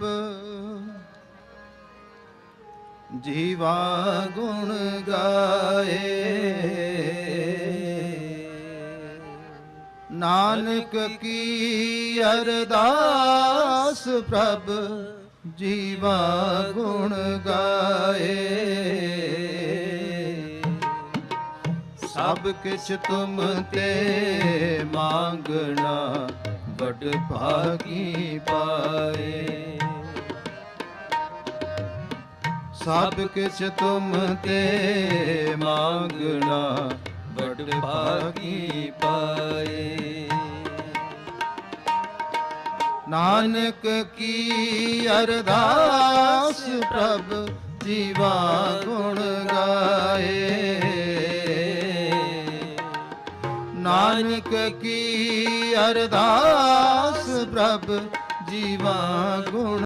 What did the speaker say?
ਪ੍ਰਭ ਜੀਵਾ ਗੁਣ ਗਾਏ। ਨਾਨਕ ਕੀ ਅਰਦਾਸ ਪ੍ਰਭ ਜੀਵਾ ਗੁਣ ਗਾਏ। ਸਭ ਕਿਛ ਤੁਮ ਤੇ ਮੰਗਣਾ, ਵੱਡ ਭਾਗੀ ਪਾਏ। ਸਭ ਕਿਛ ਤੁਮ ਤੇ ਮੰਗਣਾ ਬੜ ਭਾਗੀ ਪਾਏ। ਨਾਨਕ ਕੀ ਅਰਦਾਸ ਪ੍ਰਭ ਜੀਵਾ ਗੁਣ ਗਾਏ। ਨਾਨਕ ਕੀ ਅਰਦਾਸ ਪ੍ਰਭ ਜੀਵਾ ਗੁਣ